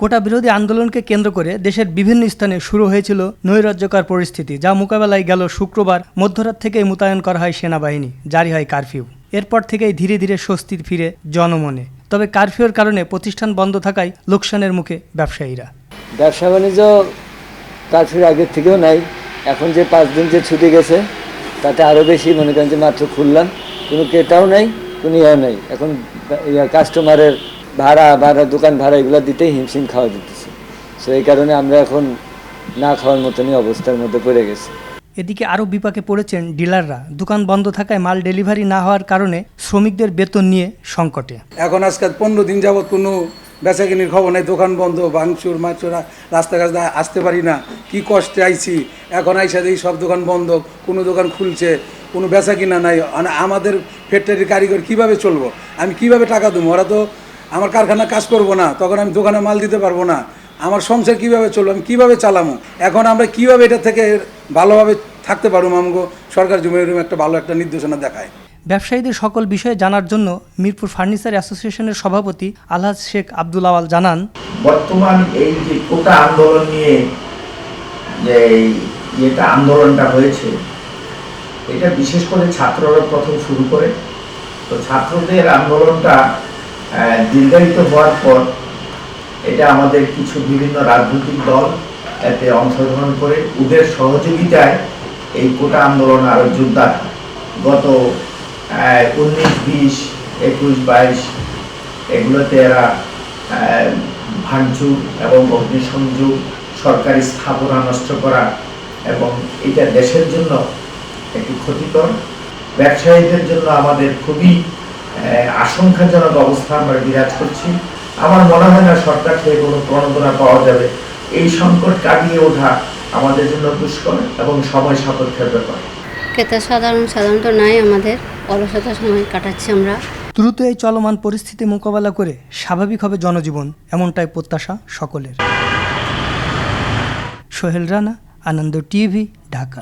কোটা বিরোধী আন্দোলনকে কেন্দ্র করে দেশের বিভিন্ন স্থানে শুরু হয়েছিল নৈরাজ্যকর পরিস্থিতি, যা মোকাবেলায় গেল শুক্রবার। মধ্যরাত থেকেই মোতায়েন করা হয় সেনাবাহিনী, জারি হয় কারফিউ। এরপর থেকেই ধীরে ধীরে স্বস্তি ফিরে জনমনে। তবে কারফিউর কারণে প্রতিষ্ঠান বন্ধ থাকায় লোকসানের মুখে ব্যবসায়ীরা। ব্যবসা বাণিজ্য কারফিউর আগের থেকেও নাই। এখন যে পাঁচ দিন যে ছুটি গেছে, তাতে আরও বেশি মনে করেন যে মাত্র খুললাম। কোনো ক্রেতাও নাই, কোনো ইয়ে নাই। এখন কাস্টমারের ভাড়া ভাড়া দোকান ভাড়া এগুলো দিতেই হিমশিম খাওয়া দিতেছে। সো এই কারণে আমরা এখন না খাওয়ার মতনই অবস্থার মধ্যে পড়ে গেছি। এদিকে আরও বিপাকে পড়েছেন ডিলাররা। দোকান বন্ধ থাকায় মাল ডেলিভারি না হওয়ার কারণে শ্রমিকদের বেতন নিয়ে সংকটে। এখন আজকাল পনেরো দিন যাবৎ কোনো বেচাকিনির খবর নেই দোকান বন্ধ ভাঙচুর মাচুরা রাস্তাঘাট আসতে পারি না। কি কষ্টে আইছি। এখন আইসা দেখি সব দোকান বন্ধ কোনো দোকান খুলছে কোনো বেচা কিনা নাই। মানে আমাদের ফ্যাক্টরির কারিগর কীভাবে চলবো? আমি কীভাবে টাকা দেবো? ওরা তো আমার কারখানা কাজ করব না তখন আমি দোকানে মাল দিতে পারব না। আমার সংসার কীভাবে চলবো আমি কীভাবে চালামো? এখন আমরা কীভাবে এটা থেকে ভালোভাবে থাকতে পারব আমাকে সরকার জমি এরকম একটা ভালো একটা নির্দেশনা দেখায়। ব্যবসায়ীদের সকল বিষয়ে জানার জন্য মিরপুর ফার্নিচার অ্যাসোসিয়েশনের সভাপতি আলহাজ শেখ আব্দুল আওয়াল জানান বর্তমান এই যে কোটা আন্দোলন নিয়ে যে এই যেটা আন্দোলনটা হয়েছে এটা বিশেষ করে ছাত্ররা প্রথম শুরু করে। তো ছাত্রদের আন্দোলনটা দীর্ঘায়িত হওয়ার পর এটা আমাদের কিছু বিভিন্ন রাজনৈতিক দল এতে অংশগ্রহণ করে ওদের সহযোগিতায় এই কোটা আন্দোলন আরও জোরদার। গত উনিশ, বিশ, একুশ, বাইশ এগুলোতে এরা ভাঙচুর এবং অগ্নিসংযোগ, সরকারি স্থাপনা নষ্ট করা এবং এটা দেশের জন্য একটি ক্ষতিকর, ব্যবসায়ীদের জন্য আমাদের খুবই আশঙ্কাজনক অবস্থা আমরা বিরাজ করছি। আমার মনে হয় না সরকার থেকে কোনো প্রণোদনা পাওয়া যাবে। এই সংকট কাটিয়ে ওঠা আমাদের জন্য দুষ্কর এবং সময় সাপেক্ষের ব্যাপার। ক্রেতা সাধারণ সাধারণত নাই আমাদের অলসতা সময় কাটাচ্ছি আমরা। দ্রুত এই চলমান পরিস্থিতি মোকাবেলা করে স্বাভাবিক হবে জনজীবন এমনটাই প্রত্যাশা সকলের। সোহেল রানা আনন্দ টিভি ঢাকা।